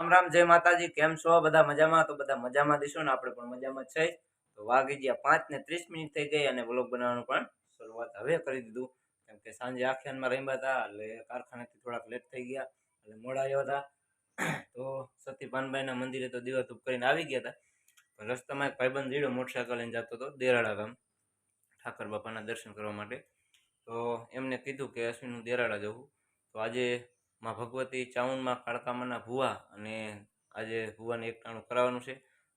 રામ રામ, જય માતાજી, કેમ છો? બધા મજામાં? તો બધા મજામાં દઈશું ને? આપણે પણ મજામાં છે. તો વાગી ગયા પાંચ ને ત્રીસ મિનિટ થઈ ગઈ અને વ્લોગ બનાવવાનું પણ શરૂઆત હવે કરી દીધું. કેમ કે સાંજે આખ્યાનમાં રમ્યા હતા, એટલે કારખાનેથી થોડાક લેટ થઈ ગયા, એટલે મોડા આવ્યા હતા. તો સતી પાનભાઈના મંદિરે તો દીવા ધૂપ કરીને આવી ગયા હતા. પણ રસ્તામાં એક ભાઈબંધ જીડો મોટરસાયકલ લઈને જતો હતો દેરાળા ગામ, ઠાકર બાપાના દર્શન કરવા માટે. તો એમને કીધું કે અશ્વિનનું દેરાળા જવું. તો આજે માં ભગવતી ચાઉનમાં કાળકામાના ભુવા અને આજે ભુવાને એકટાણું કરાવવાનું છે,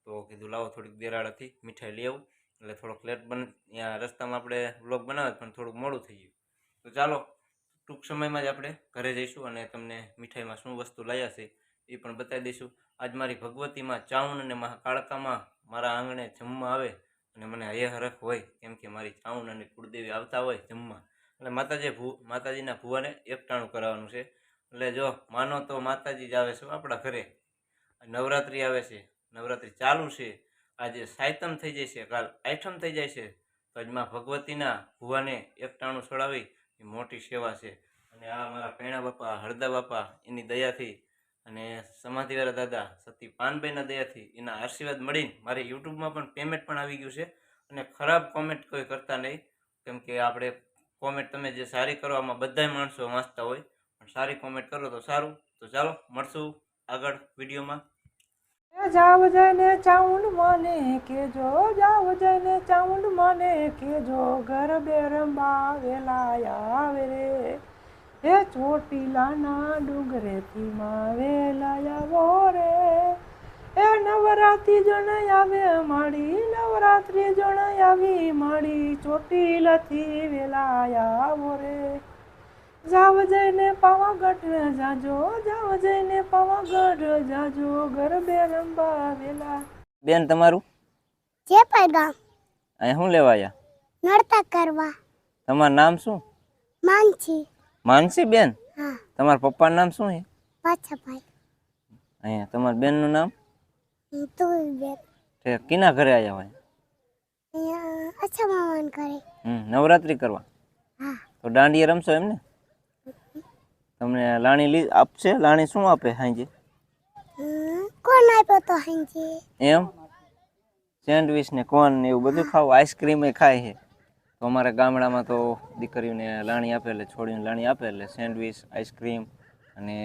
તો કીધું લાવો થોડીક દેરાળાથી મીઠાઈ લઈ આવું. એટલે થોડોક લેટ બન ત્યાં રસ્તામાં આપણે વ્લોગ બનાવે પણ થોડુંક મોડું થઈ ગયું. તો ચાલો, ટૂંક સમયમાં જ આપણે ઘરે જઈશું અને તમને મીઠાઈમાં શું વસ્તુ લાવ્યા છે એ પણ બતાવી દઈશું. આજ મારી ભગવતીમાં ચાઉન અને કાળકામાં મારા આંગણે જમવા આવે અને મને હયહરખ હોય, કેમ કે મારી ચાઉન અને કુળદેવી આવતા હોય જમવા. એટલે માતાજી ભૂ, માતાજીના ભુવાને એકટાણું કરાવવાનું છે. એટલે જો માનો તો માતાજી જ આવે છે આપણા ઘરે. નવરાત્રિ આવે છે. નવરાત્રિ ચાલુ છે. આજે સાયતમ થઈ જાય છે. કાલ આઠમ થઈ જાય છે. તો આજમાં ભગવતીના ભુવાને એકટાણું છોડાવી એ મોટી સેવા છે. અને આ મારા પેણા બાપા હળદા બાપા, એની દયાથી અને સમાધિવાળા દાદા, સતી પાનભાઈના દયાથી એના આશીર્વાદ મળીને મારે યુટ્યુબમાં પણ પેમેન્ટ પણ આવી ગયું છે. અને ખરાબ કોમેન્ટ કોઈ કરતા નહીં. કેમ કે આપણે કોમેન્ટ તમે જે સારી કરો આમાં બધાય માણસો વાંચતા હોય સારી કોમેન્ટ કરો તો સારું. તો ચાલો, મળશું આગળ વિડીયોમાં. જાવ જઈને ચાઉંડ મને કેજો, જાવ જઈને ચાઉંડ મને કેજો, ઘર રંબા વેલા આવે રે. હે ચોટીલાના ડુંગરેથી માં વેલા આવો રે. એ નવરાત્રી જણ આવે માડી નવરાત્રી જણ આવી માડી ચોટીલાથી વેલા આવો રે. જાવ જઈને પાવાગઢ જાજો જાવ જઈને પાવાગઢ જાજો ગરબે રંબા વેલા બેન તમારું જે પૈગામ અહીંયા શું લેવા આવ્યા નડતા કરવા તમારું નામ શું માનછી માનસી બેન હા તમારા પપ્પાનું નામ શું છે પાછા ભાઈ અહીંયા તમારા બેનનું નામ? તું બે છે કિના ઘરે આવ્યા હોય અહીંયા અચ્છા મામાન કરે હમ નવરાત્રિ કરવા હા તો દાંડિયા રમશો એમ ને તમને લાણી લી આપશે? લાણી શું આપે હાંજે? કોણ આપ્યો તો હાંજી? એમ? સેન્ડવિચ ને કોન ને એવું બધું ખાવું આઈસ્ક્રીમ એ ખાય છે. તો અમારા ગામડામાં તો દીકરીઓને લાણી આપે એટલે છોડીને લાણી આપે એટલે સેન્ડવિચ આઈસ્ક્રીમ અને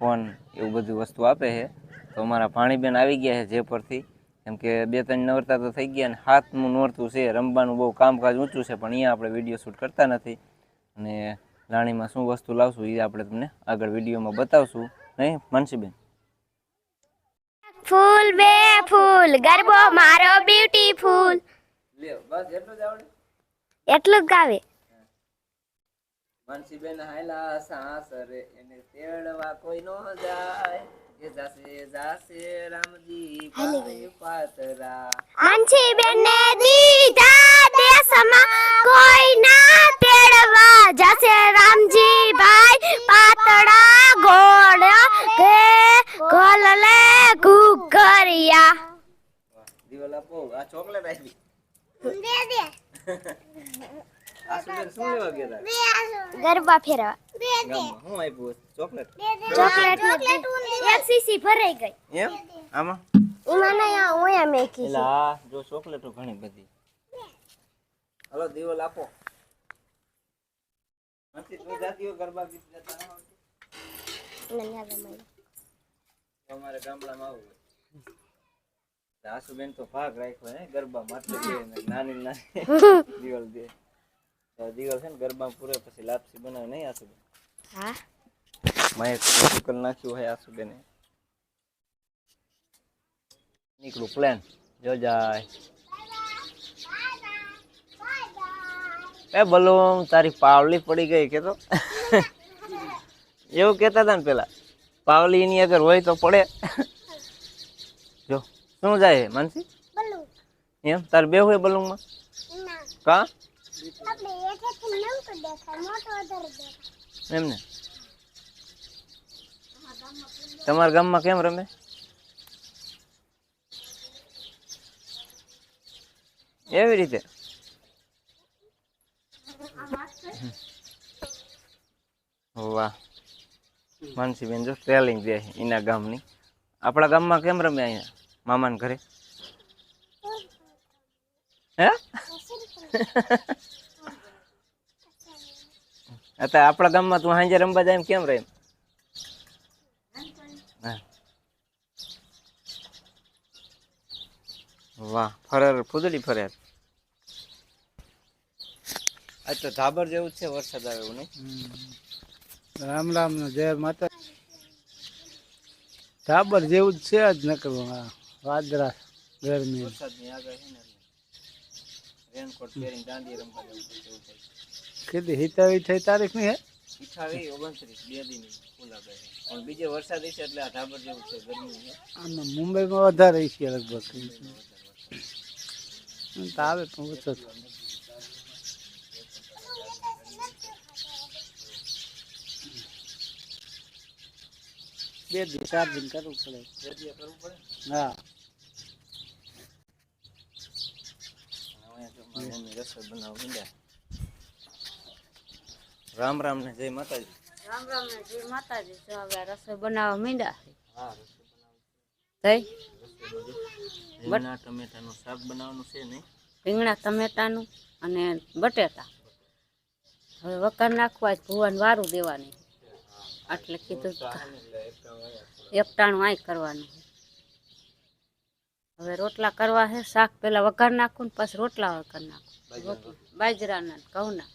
કોન એવું બધું વસ્તુ આપે છે. તો અમારા પાણીબેન આવી ગયા છે જે પરથી કેમ કે બે ત્રણ નવરતા તો થઈ ગયા ને હાથનું નોરતું છે રમવાનું બહુ કામકાજ ઊંચું છે પણ અહીંયા આપણે વીડિયો શૂટ કરતા નથી. અને લાણીમાં શું વસ્તુ લાવશું એ આપણે તમને આગળ વિડીયોમાં બતાવશું. નહીં મનસીબેન? ફૂલ બે ફૂલ ગરબો મારો બ્યુટીફુલ. બસ એટલું જ આવડે? એટલું જ ગાવે. મનસીબેન હાયલા સાસરે એને તેડવા કોઈ નો જાય. જાસે જાશે જાશે રામજી પાતરા મનસીબેન બેને દીધા દેશમાં કોઈ ના તેડવા જશે રામજી ભાઈ પાતળા ગોળ કે ગોલ લે ઘુઘરિયા આ ચોકલેટ આવી દે દે. આ સુબેન શું લેવા ગયા હતા ગરબા ફેરવા. ગામમાં શું આપ્યું? ચોકલેટ. ચોકલેટ એક સીસી ભરાઈ ગઈ. એમ? આમાં? એમાં નહીં આ ઓયા મેકી એટલે આ જો ચોકલેટો ઘણી બધી. હલો દીવો આપો. નથી તું જાતી ગરબા ગીત ગાતા ન આવડતું? અમારે ગામડામાં આવું આસુબેન તો ભાગ રાખ્યો હે ગરબા માટે નાની નાની દિવાલ દે તો દિવાલ છે ને ગરબા પૂરે પછી લાપસી બનાવે નહીં આસુબેન હા. મેં પ્રોટોકોલ નાખ્યું હોય આસુબેને નીકળું પ્લાન જો જાય. એ બલૂન તારી પાવલી પડી ગઈ કે તો એવું કહેતા હતા ને પેલા. પાવલી એની અગર હોય તો પડે. જો. શું જાય માનસી? એમ? તાર બે હોય બલૂનમાં? માં કા? એમ ને? તમારા ગામમાં કેમ રમે? એવી રીતે? વાહ. માનસીબેન જો ટ્રેલિંગ દે એના ગામની. આપણા ગામમાં કેમ રમે અહીંયા? મામાના ઘરે. હે? અત્યારે આપણા ગામમાં તું હાંજે રમવા જાય એમ કેમ રહે વાહ, ફરર, ફૂદડી ફરે આજ તો ધાબર જેવું છે, વરસાદ આવે એવું નહીં? રામ રામ, જય માતા. ધાબર જેવું જ છે જ નકરું હા વાદળા ગરમી વરસાદની આગાહી ને રેનકોટ પહેરીને દાંડી રમવા જવું પડશે એવું થાય કીધી હિતાવી થઈ તારીખની હે અઠાવી ઓગણત્રીસ બે દિન ફૂલ આગાહી પણ બીજે વરસાદ હશે એટલે આ ધાબર જેવું છે ગરમી છે આમાં મુંબઈમાં વધારે છે લગભગ તો આવે પણ ઓછો છે. બે દી ચાર દિન કરવું પડે રેડિયો કરવું પડે હા હવે તો મારી મમ્મી રસોઈ બનાવવા મીંડા. રામ રામ ને જય માતાજી. રામ રામ ને જય માતાજી. જો હવે રસોઈ બનાવવા મીંડા. હા થઈ રીંગણા ટમેટાનું શાક બનાવવાનું છે નહીં રીંગણા ટમેટાનું અને બટેટા. હવે વકાર નાખવા જ ભુવાને વારું દેવાની. એટલે કીધું એકટાણું આય કરવાનું. હવે રોટલા કરવા છે શાક પેલા વઘાર નાખું ને પછી રોટલા વઘાર નાખું. બાજરાના. ઘઉંના.